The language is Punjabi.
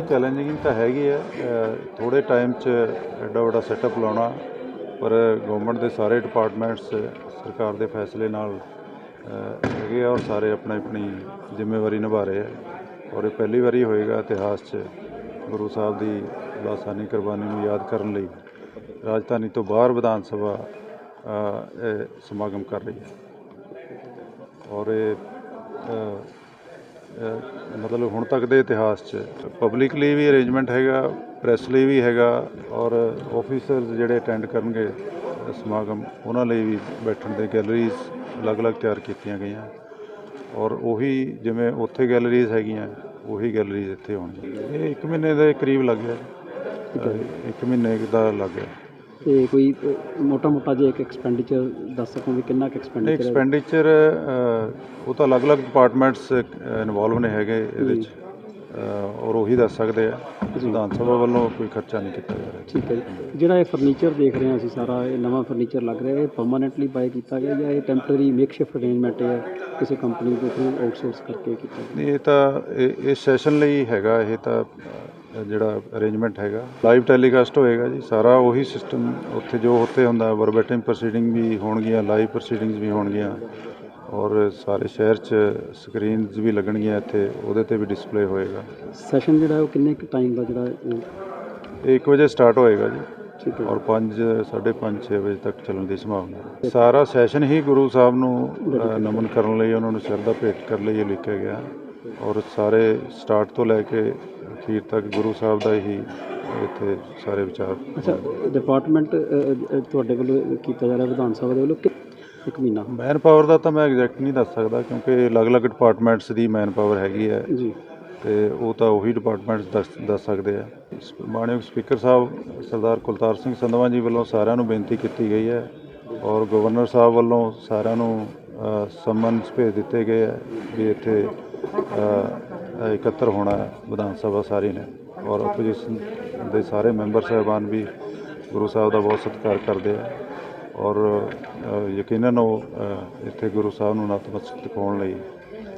ਚੈਲੰਜਿੰਗ ਤਾਂ ਹੈਗੀ ਹੈ ਥੋੜੇ ਟਾਈਮ 'ਚ ਐਡਾ ਵੱਡਾ ਸੈਟਅਪ ਲਾਉਣਾ, ਪਰ ਗਵਰਨਮੈਂਟ ਦੇ ਸਾਰੇ ਡਿਪਾਰਟਮੈਂਟਸ ਸਰਕਾਰ ਦੇ ਫੈਸਲੇ ਨਾਲ ਹੈਗੇ ਆ ਔਰ ਸਾਰੇ ਆਪਣੀ ਆਪਣੀ ਜ਼ਿੰਮੇਵਾਰੀ ਨਿਭਾ ਰਹੇ ਆ। ਔਰ ਇਹ ਪਹਿਲੀ ਵਾਰੀ ਹੋਏਗਾ ਇਤਿਹਾਸ 'ਚ, ਗੁਰੂ ਸਾਹਿਬ ਦੀ ਲਾਸਾਨੀ ਕੁਰਬਾਨੀ ਨੂੰ ਯਾਦ ਕਰਨ ਲਈ, ਰਾਜਧਾਨੀ ਤੋਂ ਬਾਹਰ ਵਿਧਾਨ ਸਭਾ ਇਹ ਸਮਾਗਮ ਕਰ ਰਹੀ ਹੈ। ਔਰ ਇਹ ਮਤਲਬ ਹੁਣ ਤੱਕ ਦੇ ਇਤਿਹਾਸ 'ਚ ਪਬਲਿਕ ਲਈ ਵੀ ਅਰੇਂਜਮੈਂਟ ਹੈਗਾ ਪ੍ਰੈਸ ਲਈ ਵੀ ਹੈਗਾ ਔਰ ਆਫੀਸਰਸ ਜਿਹੜੇ ਅਟੈਂਡ ਕਰਨਗੇ ਸਮਾਗਮ ਉਹਨਾਂ ਲਈ ਵੀ ਬੈਠਣ ਦੇ ਗੈਲਰੀਜ਼ ਅਲੱਗ-ਅਲੱਗ ਤਿਆਰ ਕੀਤੀਆਂ ਗਈਆਂ। ਔਰ ਉਹੀ ਜਿਵੇਂ ਉੱਥੇ ਗੈਲਰੀਜ਼ ਹੈਗੀਆਂ ਉਹੀ ਗੈਲਰੀਜ਼ ਇੱਥੇ ਹੋਣਗੀਆਂ। ਇਹ 1 ਮਹੀਨੇ ਦੇ ਕਰੀਬ ਲੱਗ ਗਿਆ। ਅ, ਇੱਕ ਮਹੀਨੇ ਦਾ ਲੱਗ ਗਿਆ। ਤੇ ਕੋਈ ਮੋਟਾ ਮੋਟਾ ਜੇ ਇੱਕ ਐਕਸਪੈਂਡੀਚਰ ਦੱਸ ਸਕੋ ਵੀ ਕਿੰਨਾ ਕੁ ਐਕਸਪੈਂਡੀਚਰ ਹੈ? ਐਕਸਪੈਂਡੀਚਰ ਉਹ ਤਾਂ ਅਲੱਗ-ਅਲੱਗ ਡਿਪਾਰਟਮੈਂਟਸ ਇਨਵੋਲਵ ਨੇ ਹੈਗੇ ਇਹਦੇ ਵਿੱਚ ਔਰ ਉਹੀ ਦੱਸ ਸਕਦੇ ਆ। ਵਿਧਾਨ ਸਭਾ ਵੱਲੋਂ ਕੋਈ ਖਰਚਾ ਨਹੀਂ ਕੀਤਾ ਜਾ ਰਿਹਾ। ਠੀਕ ਹੈ ਜਿਹੜਾ ਇਹ ਫਰਨੀਚਰ ਦੇਖ ਰਹੇ ਹਾਂ ਅਸੀਂ ਸਾਰਾ ਇਹ ਨਵਾਂ ਫਰਨੀਚਰ ਲੱਗ ਰਿਹਾ ਇਹ ਪਰਮਾਨੈਂਟਲੀ ਬਾਏ ਕੀਤਾ ਗਿਆ ਜਾਂ ਇਹ ਟੈਂਪਰੇਰੀ ਮੇਕਸ਼ਿਫਟ ਅਰੇਂਜਮੈਂਟ ਹੈ ਕਿਸੇ ਕੰਪਨੀ ਦੇ ਥਰੂ ਆਊਟਸੋਰਸ ਕਰਕੇ ਕੀਤਾ ਗਿਆ? ਨਹੀਂ ਇਹ ਤਾਂ ਇਹ ਸੈਸ਼ਨ ਲਈ ਹੈਗਾ ਇਹ ਤਾਂ ਜਿਹੜਾ ਅਰੇਂਜਮੈਂਟ ਹੈਗਾ ਲਾਈਵ ਟੈਲੀਕਾਸਟ ਹੋਏਗਾ ਜੀ ਸਾਰਾ ਉਹੀ ਸਿਸਟਮ ਉੱਥੇ ਜੋ ਉੱਥੇ ਹੁੰਦਾ ਵਰਬੇਟਿੰਗ ਪ੍ਰੋਸੀਡਿੰਗ ਵੀ ਹੋਣਗੀਆਂ ਲਾਈਵ ਪ੍ਰੋਸੀਡਿੰਗਸ ਵੀ ਹੋਣਗੀਆਂ ਔਰ ਸਾਰੇ ਸ਼ਹਿਰ 'ਚ ਸਕਰੀਨਸ ਵੀ ਲੱਗਣਗੀਆਂ ਇੱਥੇ ਉਹਦੇ ਤੇ ਵੀ ਡਿਸਪਲੇ ਹੋਏਗਾ। ਸੈਸ਼ਨ ਜਿਹੜਾ ਉਹ ਕਿੰਨੇ ਕੁ ਟਾਈਮ ਦਾ ਜਿਹੜਾ ਉਹ? ਇਹ 1 ਵਜੇ ਸਟਾਰਟ ਹੋਏਗਾ ਜੀ ਠੀਕ ਹੈ। ਔਰ 5 5:30 6 ਵਜੇ ਤੱਕ ਚੱਲਣ ਦੀ ਸੰਭਾਵਨਾ ਸਾਰਾ ਸੈਸ਼ਨ ਹੀ ਗੁਰੂ ਸਾਹਿਬ ਨੂੰ ਨਮਨ ਕਰਨ ਲਈ ਉਹਨਾਂ ਨੂੰ ਸ਼ਰਧਾ ਭੇਟ ਕਰਨ ਲਈ ਲਿਖਿਆ ਗਿਆ ਔਰ ਸਾਰੇ ਸਟਾਰਟ ਤੋਂ ਲੈ ਕੇ ਅਖੀਰ ਤੱਕ ਗੁਰੂ ਸਾਹਿਬ ਦਾ ਹੀ ਇੱਥੇ ਸਾਰੇ ਵਿਚਾਰ ਅੱਛਾ ਡਿਪਾਰਟਮੈਂਟ ਤੁਹਾਡੇ ਵੱਲੋਂ ਕੀਤਾ ਜਾ ਰਿਹਾ ਵਿਧਾਨ ਸਭਾ ਦੇ ਵੱਲੋਂ ਇੱਕ ਮਹੀਨਾ? ਮੈਨ ਪਾਵਰ ਦਾ ਤਾਂ ਮੈਂ ਐਗਜ਼ੈਕਟ ਨਹੀਂ ਦੱਸ ਸਕਦਾ ਕਿਉਂਕਿ ਅਲੱਗ-ਅਲੱਗ ਡਿਪਾਰਟਮੈਂਟਸ ਦੀ ਮੈਨ ਪਾਵਰ ਹੈਗੀ ਹੈ। ਜੀ। ਤੇ ਉਹ ਤਾਂ ਉਹੀ ਡਿਪਾਰਟਮੈਂਟਸ ਦੱਸ ਸਕਦੇ ਆ। ਮਾਨਯੋਗ ਸਪੀਕਰ ਸਾਹਿਬ ਸਰਦਾਰ ਕੁਲਤਾਰ ਸਿੰਘ ਸੰਧਵਾ ਜੀ ਵੱਲੋਂ ਸਾਰਿਆਂ ਨੂੰ ਬੇਨਤੀ ਕੀਤੀ ਗਈ ਹੈ ਔਰ ਗਵਰਨਰ ਸਾਹਿਬ ਵੱਲੋਂ ਸਾਰਿਆਂ ਨੂੰ ਸੰਮਨਸ ਭੇਜ ਦਿੱਤੇ ਗਏ ਹੈ ਵੀ ਇੱਥੇ ਇਕੱਤਰ ਹੋਣਾ ਹੈ, ਵਿਧਾਨ ਸਭਾ ਸਾਰੀ ਨੇ। ਔਰ ਆਪੋਜੀਸ਼ਨ ਦੇ ਸਾਰੇ ਮੈਂਬਰ ਸਾਹਿਬਾਨ ਵੀ ਗੁਰੂ ਸਾਹਿਬ ਦਾ ਬਹੁਤ ਸਤਿਕਾਰ ਕਰਦੇ ਆ। ਔਰ ਯਕੀਨਨ ਉਹ ਇੱਥੇ ਗੁਰੂ ਸਾਹਿਬ ਨੂੰ ਨਤਮਸਤਕ ਦਿਖਾਉਣ ਲਈ